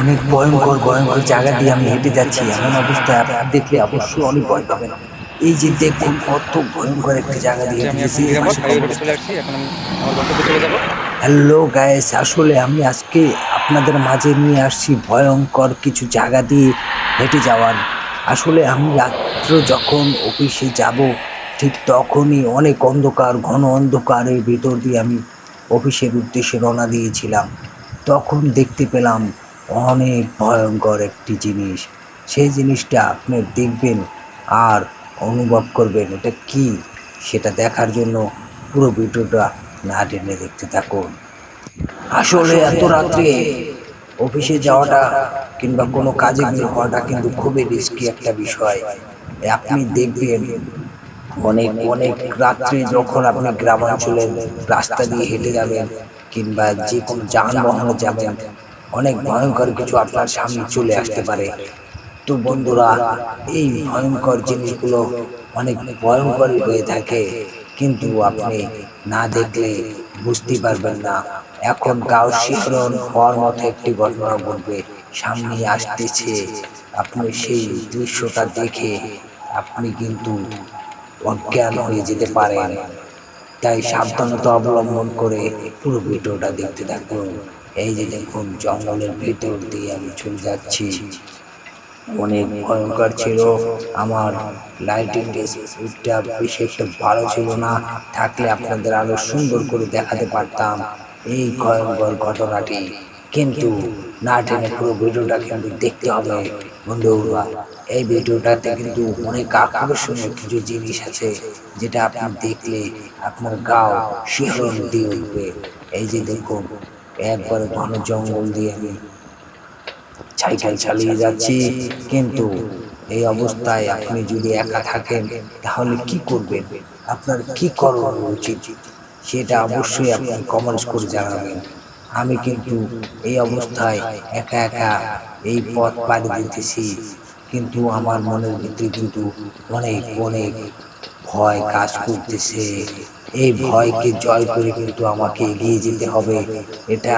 অনেক ভয়ঙ্কর ভয়ঙ্কর জায়গা দিয়ে আমি হেঁটে যাচ্ছি। এমন অবস্থায় আপনি দেখলে অবশ্যই অনেক ভয় পাবেন। এই যে দেখুন কত ভয়ঙ্কর একটি জায়গা দিয়ে যাব। হ্যালো গায়েস আসলে আমি আজকে আপনাদের মাঝে নিয়ে আসছি ভয়ঙ্কর কিছু জায়গা দিয়ে হেঁটে যাওয়ার। আসলে আমি রাত্র যখন অফিসে যাব ঠিক তখনই অনেক অন্ধকার ঘন অন্ধকারের ভিতর দিয়ে আমি অফিসের উদ্দেশ্যে রওনা দিয়েছিলাম। তখন দেখতে পেলাম অনেক ভয়ঙ্কর একটি জিনিস। সেই জিনিসটা আপনি দেখবেন আর অনুভব করবেন এটা কি, সেটা দেখার জন্য পুরো ভিডিওটা না টেনে দেখতে থাকুন। আসলে এত রাত্রে অফিসে যাওয়াটা কিংবা কোনো কাজে বের হওয়াটা কিন্তু খুবই রিস্কি একটা বিষয়। আপনি দেখবেন অনেক অনেক রাত্রে যখন আপনি গ্রামাঞ্চলের রাস্তা দিয়ে হেঁটে যাবেন কিংবা যে কোনো যানবাহনে যাবেন অনেক ভয়ঙ্কর কিছু আপনার সামনে চলে আসতে পারে। তো বন্ধুরা, এই ভয়ঙ্কর জিনিসগুলো অনেক ভয়ঙ্করই হয়ে থাকে। কিন্তু আপনি না দেখলে বুঝতে পারবেন না। এখন গাও শিহরণ হওয়ার মতো একটি ঘটনা ঘটবে। সামনে আসতেছে। আপনি সেই দৃশ্যটা দেখে আপনি কিন্তু অজ্ঞান হয়ে যেতে পারেন। তাই সাবধানতা অবলম্বন করে পুরো ভিডিওটা দেখতে থাকুন। এই যে দেখুন, জঙ্গলের ভিতর দিয়ে আমি চলে যাচ্ছি। অনেক ভয়ঙ্কর ছিল। আমার লাইটিং স্পিডটা বেশি একটা ভালো ছিল না। থাকলে আপনাদের আরও সুন্দর করে দেখাতে পারতাম এই ভয়ঙ্কর ঘটনাটি। কিন্তু না টেনে পুরো ভিডিওটা কিন্তু দেখতে হবে। বন্ধুরা এই ভিডিওটাতে কিন্তু অনেক আকর্ষণীয় কিছু জিনিস আছে যেটা আপনি দেখলে আপনার গাও শিহরণ দিয়ে উঠবে। এই যে দেখুন একবারে ঘন জঙ্গল দিয়ে আমি সাইকেল চালিয়ে যাচ্ছি। কিন্তু এই অবস্থায় আপনি যদি একা থাকেন তাহলে কি করবেন? আপনার কি করা উচিত? সেটা অবশ্যই আপনি কমেন্টস করে জানাবেন। আমি কিন্তু এই অবস্থায় একা একা এই পথ পাড়ি দিতেছি। কিন্তু আমার মনের ভিতরে কিন্তু অনেক অনেক ভয় কাজ করতেছে। এই ভয়কে জয় করে কিন্তু আমাকে এগিয়ে যেতে হবে। এটা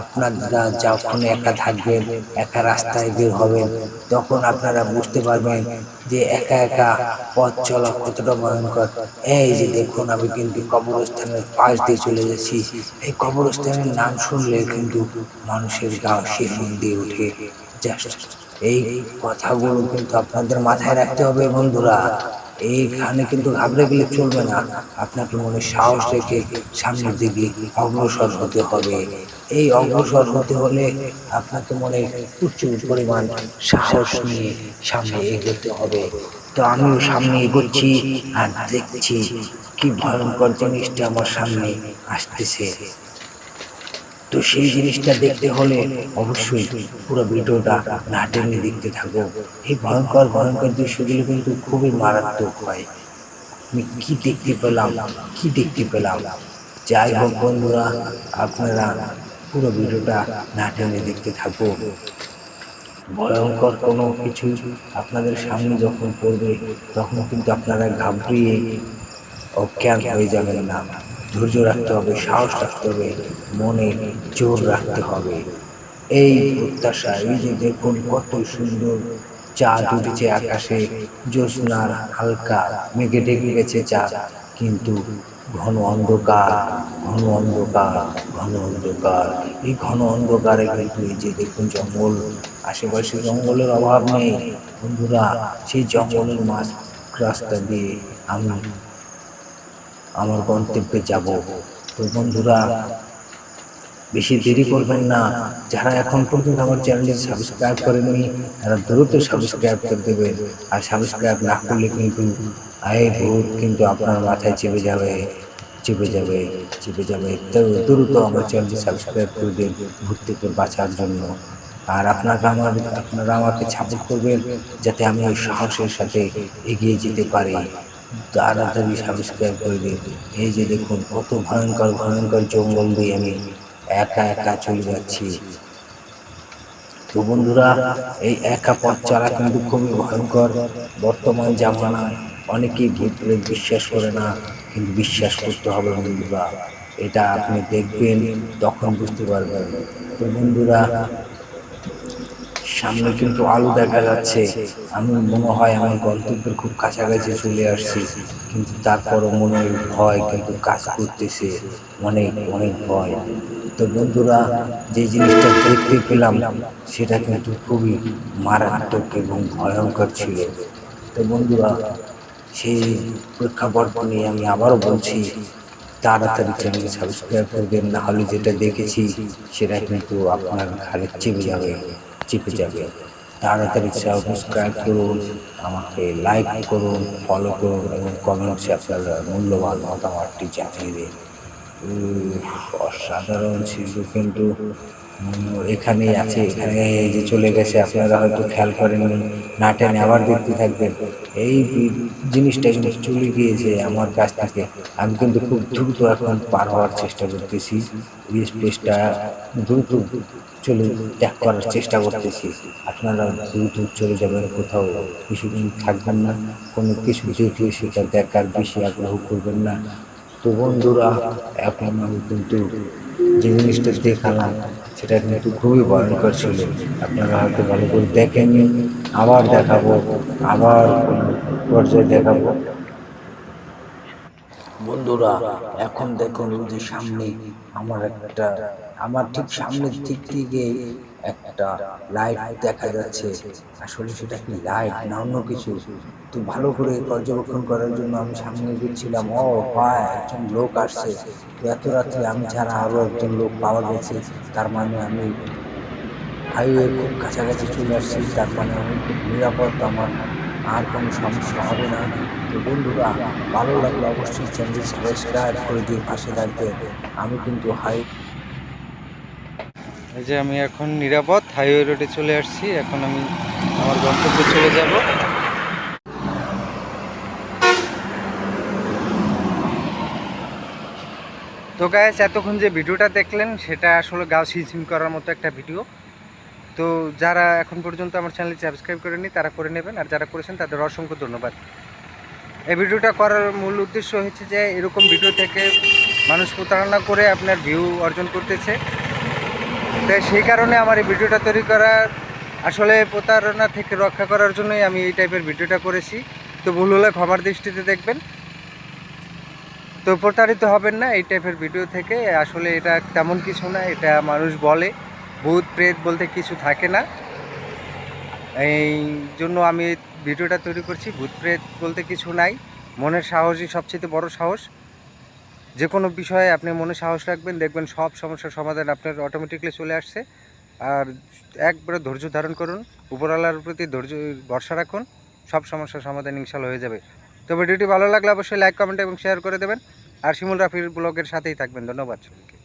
আপনারা যখন একা থাকবেন, একা রাস্তায় বের হবেন, তখন আপনারা বুঝতে পারবেন যে একা একা পথ চলা কতটা ভয়ঙ্কর। এই যে দেখুন, আমি কিন্তু কবরস্থানের পাশ দিয়ে চলে যাচ্ছি। এই কবরস্থানের নাম শুনলে কিন্তু মানুষের গা শিহরণ দিয়ে ওঠে। জাস্ট এই কথাগুলো কিন্তু আপনাদের মাথায় রাখতে হবে বন্ধুরা। এইখানে কিন্তু ঘাবড়ে গেলে চলবে না। আপনাকে মনে সাহস রেখে সামনের দিকে অগ্রসর হতে হবে। এই অগ্রসর হতে হলে আপনাকে মনে প্রচুর পরিমাণ সাহস নিয়ে সামনে এগোতে হবে। তো আমিও সামনে এগোচ্ছি আর দেখছি কি ভয়ঙ্কর জিনিসটা আমার সামনে আসতেছে। তো সেই জিনিসটা দেখতে হলে অবশ্যই পুরো ভিডিওটা না টেনে দেখতে থাকো। এই ভয়ঙ্কর ভয়ঙ্কর দৃশ্যগুলো কিন্তু খুবই মারাত্মক হয়। আমি কি দেখতে পেলাম? কি দেখতে পেলাম? যাই হোক বন্ধুরা, আপনারা পুরো ভিডিওটা না টেনে দেখতে থাকো। ভয়ঙ্কর কোনো কিছু আপনাদের সামনে যখন পড়বে, তখন কিন্তু আপনারা ঘাবড়িয়ে অজ্ঞান হয়ে যাবেন না। ধৈর্য রাখতে হবে, সাহস রাখতে হবে, মনে জোর রাখতে হবে। এই প্রত্যাশা, এই যে দেখুন কত সুন্দর চাঁদ উঠেছে আকাশে, জ্যোৎস্নার হালকা, মেঘে ঢেকে গেছে চাঁদ, কিন্তু ঘন অন্ধকার ঘন অন্ধকার ঘন অন্ধকার। এই ঘন অন্ধকারে কিন্তু এই যে দেখুন জঙ্গল, আশেপাশে জঙ্গলের অভাব নেই। বন্ধুরা, সেই জঙ্গলের মাঝ রাস্তা দিয়ে আমি আমার গন্তব্যে যাব। তো বন্ধুরা, বেশি দেরি করবেন না। যারা এখন পর্যন্ত আমার চ্যানেলটি সাবস্ক্রাইব করেননি, তারা দ্রুত সাবস্ক্রাইব করে দেবেন। আর সাবস্ক্রাইব না করলে কিন্তু আয় ভূত কিন্তু আপনার মাথায় চেপে যাবে চেপে যাবে চেপে যাবে। তো দ্রুত আমার চ্যানেলটি সাবস্ক্রাইব করে দিন ভূত থেকে বাঁচার জন্য। আর আপনাকে আমার, আপনারা আমাকে সাপোর্ট করবেন, যাতে আমি ওই সাহসের সাথে এগিয়ে যেতে পারি। তাড়াতাড়ি সাবস্ক্রাইব করে দিন এই যে দেখুন, কত ভয়ঙ্কর ভয়ঙ্কর জঙ্গল দিয়ে আমি একা একা চলে যাচ্ছি। তো বন্ধুরা, এই একা পথ চলা কিন্তু খুবই ভয়ঙ্কর। বর্তমান জামানায় অনেকেই ভূত প্রেত বিশ্বাস করে না, কিন্তু বিশ্বাস করতে হবে বন্ধুরা। এটা আপনি দেখবেন, তখন বুঝতে পারবেন। তো বন্ধুরা সামনে কিন্তু আলো দেখা যাচ্ছে। আমি মনে হয় আমার গন্তব্যের খুব কাছাকাছি চলে আসছি। কিন্তু তারপরও মনে ভয় কিন্তু কাজ করতেছে। অনেক অনেক ভয়। তো বন্ধুরা, যে জিনিসটা দেখতে পেলাম, সেটা কিন্তু খুবই মারাত্মক এবং ভয়ঙ্কর ছিল। তো বন্ধুরা, সেই প্রেক্ষাপট নিয়ে আমি আবারও বলছি, তাড়াতাড়ি চ্যানেল সাবস্ক্রাইব করবেন না হলে যেটা দেখেছি, সেটা কিন্তু আপনার ঘাড়ে চেপে যাবে। চেপে যাবে। তাড়াতাড়ি সাবস্ক্রাইব করুন, আমাকে লাইক করুন ফলো করুন এবং কমেন্টসে আপনার মূল্যবান মতামতটি জানিয়ে দিন। অসাধারণ ছিল, কিন্তু এখানেই আছে, এখানে এই যে চলে গেছে, আপনারা হয়তো খেয়াল করেননি না টেনে আবার দেখতে থাকবেন। এই জিনিসটা কিন্তু চলে গিয়েছে আমার কাছ থেকে। আমি কিন্তু খুব দ্রুত এখন পার হওয়ার চেষ্টা করতেছি। এই স্পেসটা দ্রুত চলে ত্যাগ করার চেষ্টা করতেছি। আপনারা দ্রুত চলে যাবেন কোথাও। কিছুদিন থাকবেন না, কোনো কিছু দেখলে সেটা দেখার বেশি আগ্রহ করবেন না। তো বন্ধুরা, এখন আমি কিন্তু যে জিনিসটা দেখালাম, সেটা কিন্তু খুবই ভয়ঙ্কর ছিল। আপনারা হয়তো ভালো করে দেখেননি। আবার দেখাবো, আবার পর্যায়ে দেখাবো। বন্ধুরা, এখন দেখুন যে সামনে আমার একটা, আমার ঠিক সামনের দিক থেকে একটা লাইট দেখা যাচ্ছে। আসলে সেটা কি লাইট না অন্য কিছু? তো ভালো করে পর্যবেক্ষণ করার জন্য আমি সামনে গেছিলাম ও ভাই একজন লোক আসছে। তো এত রাত্রে আমি ছাড়া আরও একজন লোক পাওয়া গেছে। তার মানে আমি হাইওয়ে খুব কাছাকাছি চলে আসছি। তার মানে আমি খুব নিরাপদ। আমার আর কোনো সমস্যা হবে না। তো বন্ধুরা, ভালো লাগলে অবশ্যই চ্যানেল সাবস্ক্রাইব করে দিয়ে পাশে থাকবে। আমি কিন্তু হাই এই যে আমি এখন নিরাপদ হাইওয়ে রোডে চলে আসছি, এখন আমি আমার গন্তব্যে চলে যাব। তো গাইস এতক্ষণ যে ভিডিওটা দেখলেন, সেটা আসলে গাও সিনসিন করার মতো একটা ভিডিও। তো যারা এখন পর্যন্ত আমার চ্যানেলটি সাবস্ক্রাইব করেনি তারা করে নেবেন, আর যারা করেছেন, তাদের অসংখ্য ধন্যবাদ। এই ভিডিওটা করার মূল উদ্দেশ্য হচ্ছে যে, এরকম ভিডিও থেকে মানুষ প্রতারণা করে আপনার ভিউ অর্জন করতেছে। তাই সেই কারণে আমার এই ভিডিওটা তৈরি করার আসলে প্রতারণা থেকে রক্ষা করার জন্যই আমি এই টাইপের ভিডিওটা করেছি। তো ভুল হলে ক্ষমার দৃষ্টিতে দেখবেন। তো প্রতারিত হবেন না এই টাইপের ভিডিও থেকে। আসলে এটা তেমন কিছু না, এটা মানুষ বলে। ভূত, প্রেত বলতে কিছু থাকে না। এই জন্য আমি ভিডিওটা তৈরি করছি। ভূত, প্রেত বলতে কিছু নাই। মনের সাহসই সবচেয়ে বড় সাহস। যে কোনো বিষয়ে আপনি মনে সাহস রাখবেন, দেখবেন সব সমস্যার সমাধান আপনার অটোমেটিকলি চলে আসছে। আর একবারে ধৈর্য ধারণ করুন, উপরওয়ালার প্রতি ধৈর্য, ভরসা রাখুন, সব সমস্যার সমাধান ইনশাল হয়ে যাবে। তো ভিডিওটি ভালো লাগলে অবশ্যই লাইক কমেন্ট এবং শেয়ার করে দেবেন। আর শিমুল রাফির ব্লগের সাথেই থাকবেন। ধন্যবাদ সবাইকে।